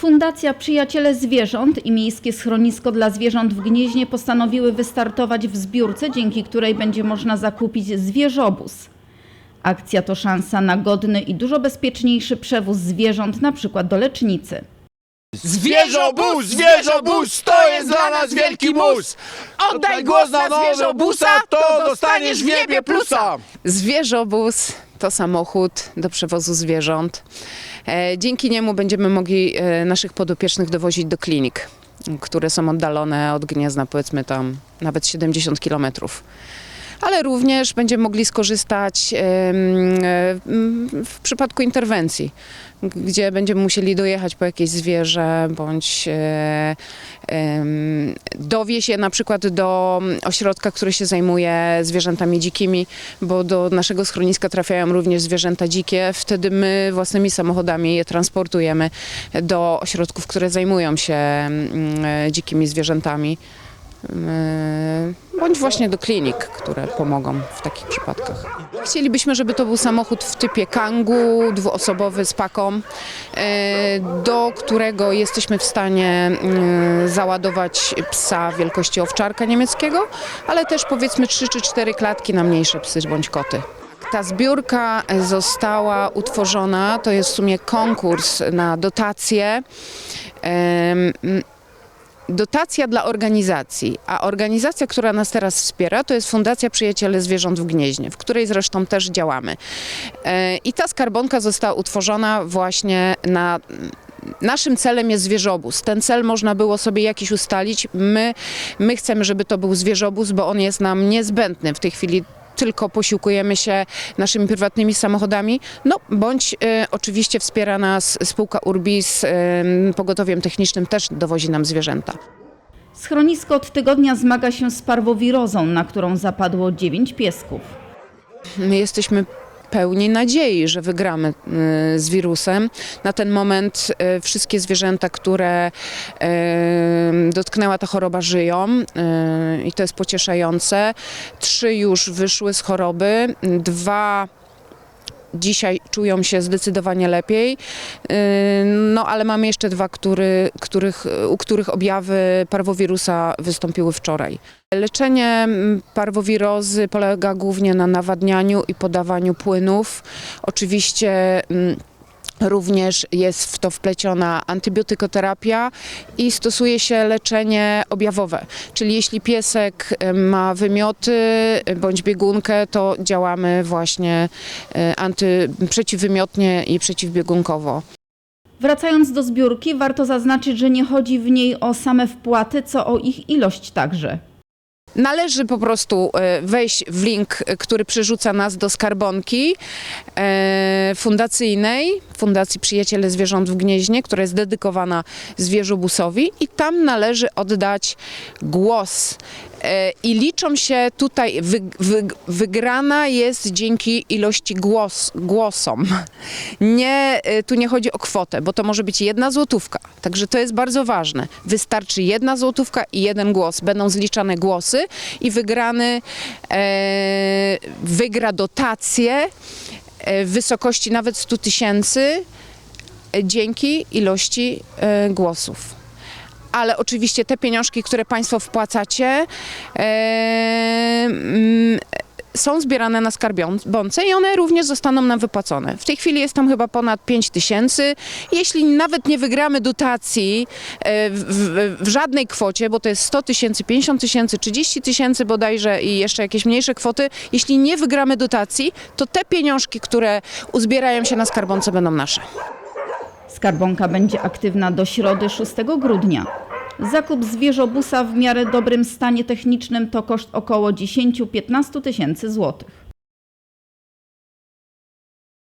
Fundacja Przyjaciele Zwierząt i Miejskie Schronisko dla Zwierząt w Gnieźnie postanowiły wystartować w zbiórce, dzięki której będzie można zakupić zwierzobus. Akcja to szansa na godny i dużo bezpieczniejszy przewóz zwierząt, na przykład do lecznicy. Zwierzobus, zwierzobus, to jest dla nas wielki mus! Oddaj głos na zwierzobusa, to dostaniesz w niebie plusa! Zwierzobus to samochód do przewozu zwierząt. E, Dzięki niemu będziemy mogli e, naszych podopiecznych dowozić do klinik, które są oddalone od Gniezna, powiedzmy tam nawet 70 kilometrów. Ale również będziemy mogli skorzystać w przypadku interwencji, gdzie będziemy musieli dojechać po jakieś zwierzę bądź e, em, dowieźć je na przykład do ośrodka, który się zajmuje zwierzętami dzikimi, bo do naszego schroniska trafiają również zwierzęta dzikie. Wtedy my własnymi samochodami je transportujemy do ośrodków, które zajmują się dzikimi zwierzętami. Yy, bądź właśnie do klinik, które pomogą w takich przypadkach. Chcielibyśmy, żeby to był samochód w typie Kangu, dwuosobowy z paką, yy, do którego jesteśmy w stanie yy, załadować psa wielkości owczarka niemieckiego, ale też powiedzmy 3 czy 4 klatki na mniejsze psy bądź koty. Ta zbiórka została utworzona, to jest w sumie konkurs na dotacje. Dotacja dla organizacji, a organizacja, która nas teraz wspiera, to jest Fundacja Przyjaciele Zwierząt w Gnieźnie, w której zresztą też działamy. E, I ta skarbonka została utworzona właśnie na Naszym celem jest zwierzobus. Ten cel można było sobie jakiś ustalić. My, my chcemy, żeby to był zwierzobus, bo on jest nam niezbędny w tej chwili. Tylko posiłkujemy się naszymi prywatnymi samochodami, no bądź e, oczywiście wspiera nas spółka Urbis, e, pogotowiem technicznym też dowozi nam zwierzęta. Schronisko od tygodnia zmaga się z parwowirozą, na którą zapadło dziewięć piesków. My jesteśmy pełni nadziei, że wygramy y, z wirusem. Na ten moment y, wszystkie zwierzęta, które y, dotknęła ta choroba, żyją i to jest pocieszające. Trzy już wyszły z choroby, dwa dzisiaj czują się zdecydowanie lepiej. Yy, No ale mamy jeszcze dwa, który, których, u których objawy parwowirusa wystąpiły wczoraj. Leczenie mm, parwowirozy polega głównie na nawadnianiu i podawaniu płynów. Oczywiście mm, Również jest w to wpleciona antybiotykoterapia i stosuje się leczenie objawowe. Czyli jeśli piesek ma wymioty bądź biegunkę, to działamy właśnie e, anty, przeciwwymiotnie i przeciwbiegunkowo. Wracając do zbiórki, warto zaznaczyć, że nie chodzi w niej o same wpłaty, co o ich ilość także. Należy po prostu e, wejść w link, e, który przerzuca nas do skarbonki fundacyjnej, Fundacji Przyjaciele Zwierząt w Gnieźnie, która jest dedykowana zwierzobusowi i tam należy oddać głos. E, I liczą się tutaj, wy, wy, wygrana jest dzięki ilości głos, głosom. Nie, e, tu nie chodzi o kwotę, bo to może być jedna złotówka. Także to jest bardzo ważne. Wystarczy jedna złotówka i jeden głos. Będą zliczane głosy i wygrany e, wygra dotację w wysokości nawet 100 tysięcy e, dzięki ilości e, głosów. Ale oczywiście te pieniążki, które Państwo wpłacacie, e, mm, są zbierane na skarbonce i one również zostaną nam wypłacone. W tej chwili jest tam chyba ponad 5 tysięcy. Jeśli nawet nie wygramy dotacji e, w, w, w żadnej kwocie, bo to jest 100 tysięcy, 50 tysięcy, 30 tysięcy bodajże i jeszcze jakieś mniejsze kwoty, jeśli nie wygramy dotacji, to te pieniążki, które uzbierają się na skarbonce będą nasze. Skarbonka będzie aktywna do środy 6 grudnia. Zakup zwierzobusa w miarę dobrym stanie technicznym to koszt około 10-15 tysięcy złotych.